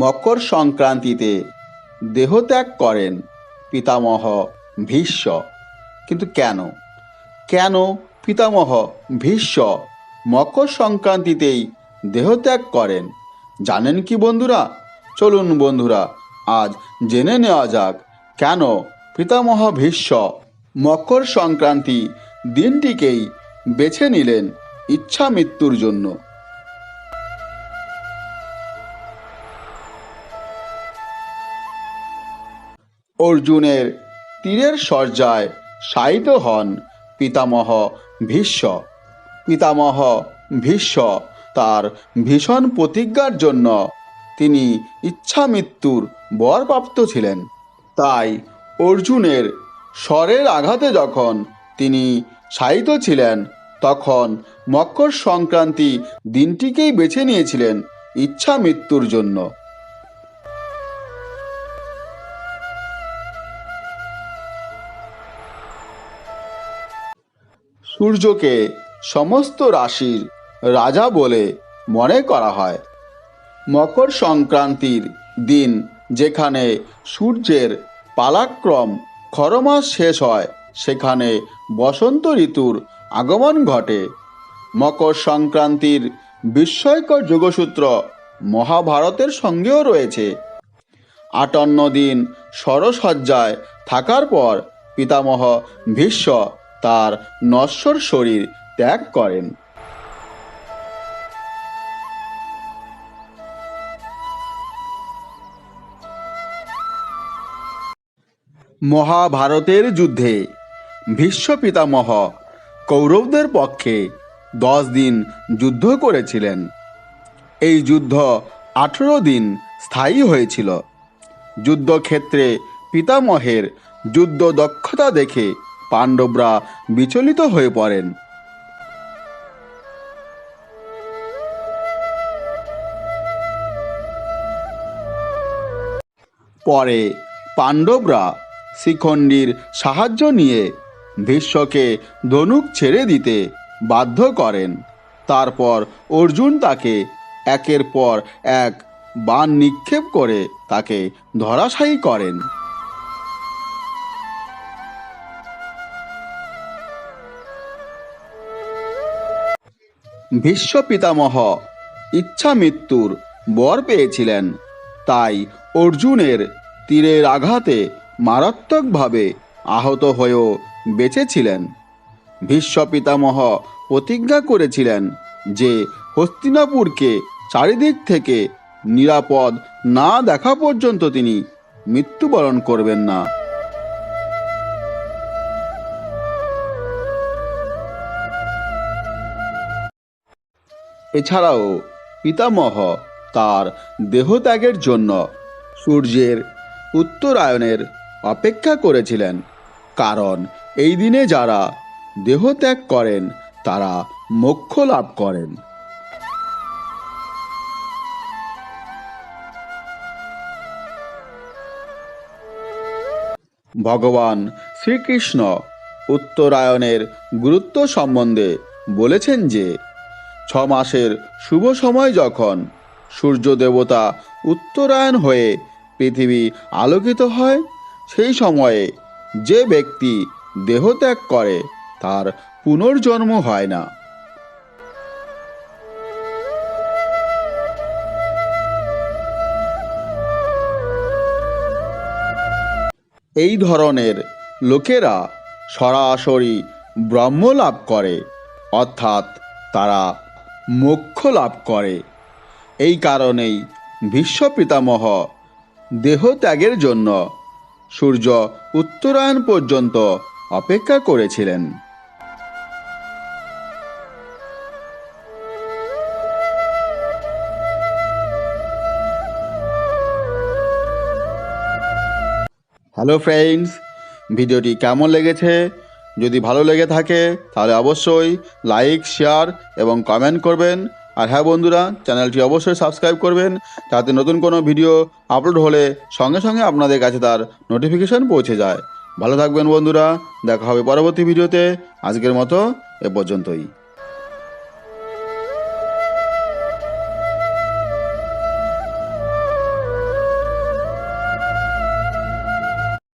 মকর সংক্রান্তিতে দেহত্যাগ করেন পিতামহ ভীষ্ম। কিন্তু কেন? কেন পিতামহ ভীষ্ম মকর সংক্রান্তিতেই দেহত্যাগ করেন? জানেন কি বন্ধুরা? চলুন বন্ধুরা, আজ জেনে নেওয়া যাক কেন পিতামহ ভীষ্ম মকর সংক্রান্তি দিনটিকেই বেছে নিলেন ইচ্ছা মৃত্যুর জন্য। অর্জুনের তীরের সজ্জায় শায়িত হন পিতামহ ভীষ্ম। পিতামহ ভীষ্ম তার ভীষণ প্রতিজ্ঞার জন্য তিনি ইচ্ছা মৃত্যুর বরপ্রাপ্ত ছিলেন। তাই অর্জুনের স্বরের আঘাতে যখন তিনি শায়িত ছিলেন, তখন মকর সংক্রান্তি দিনটিকেই বেছে নিয়েছিলেন ইচ্ছা মৃত্যুর জন্য। সূর্যকে সমস্ত রাশির রাজা বলে মনে করা হয়। মকর সংক্রান্তির দিন যেখানে সূর্যের পালাক্রম খরমাস শেষ হয়, সেখানে বসন্ত ঋতুর আগমন ঘটে। মকর সংক্রান্তির বিস্ময়কর যোগসূত্র মহাভারতের সঙ্গেও রয়েছে। আটান্ন দিন সরসজ্জায় থাকার পর পিতামহ ভীষ্ম তার নশ্বর শরীর ত্যাগ করেন। মহাভারতের যুদ্ধে ভীষ্ম পিতামহ কৌরবদের পক্ষে দশ দিন যুদ্ধ করেছিলেন। এই যুদ্ধ আঠেরো দিন স্থায়ী হয়েছিল। যুদ্ধক্ষেত্রে পিতামহের যুদ্ধ দক্ষতা দেখে পাণ্ডবরা বিচলিত হয়ে পড়েন। পরে পাণ্ডবরা শিখণ্ডীর সাহায্য নিয়ে ভীষ্মকে ধনুক ছেড়ে দিতে বাধ্য করেন। তারপর অর্জুন তাকে একের পর এক বান নিক্ষেপ করে তাকে ধরাশায়ী করেন। ভীষ্ম পিতামহ ইচ্ছা মৃত্যুর বর পেয়েছিলেন। তাই অর্জুনের তীরের আঘাতে মারাত্মকভাবে আহত হয়েও বেঁচেছিলেন। ভীষ্ম পিতামহ প্রতিজ্ঞা করেছিলেন যে হস্তিনাপুরকে চারিদিক থেকে নিরাপদ না দেখা পর্যন্ত তিনি মৃত্যুবরণ করবেন না। এছাড়াও পিতামহ তার দেহত্যাগের জন্য সূর্যের উত্তরায়ণের অপেক্ষা করেছিলেন। কারণ এই দিনে যারা দেহত্যাগ করেন, তারা মোক্ষ লাভ করেন। ভগবান শ্রীকৃষ্ণ উত্তরায়ণের গুরুত্ব সম্বন্ধে বলেছেন যে ছ মাসের শুভ সময় যখন সূর্য দেবতা উত্তরায়ণ হয়ে পৃথিবী আলোকিত হয়, সেই সময়ে যে ব্যক্তি দেহত্যাগ করে, তার পুনর্জন্ম হয় না। এই ধরনের লোকেরা সরাসরি ব্রহ্ম লাভ করে, অর্থাৎ তারা মোক্ষ লাভ করে। এই কারণেই ভীষ্ম পিতামহ দেহত্যাগের জন্য সূর্য উত্তরায়ণ পর্যন্ত অপেক্ষা করেছিলেন। হ্যালো ফ্রেন্ডস, ভিডিওটি কেমন লেগেছে? যদি ভালো লেগে থাকে, তাহলে অবশ্যই লাইক শেয়ার এবং কমেন্ট করবেন। আর হ্যাঁ বন্ধুরা, চ্যানেলটি অবশ্যই সাবস্ক্রাইব করবেন, যাতে নতুন কোনো ভিডিও আপলোড হলে সঙ্গে সঙ্গে আপনাদের কাছে তার নোটিফিকেশান পৌঁছে যায়। ভালো থাকবেন বন্ধুরা, দেখা হবে পরবর্তী ভিডিওতে আজকের মতো এ পর্যন্তই।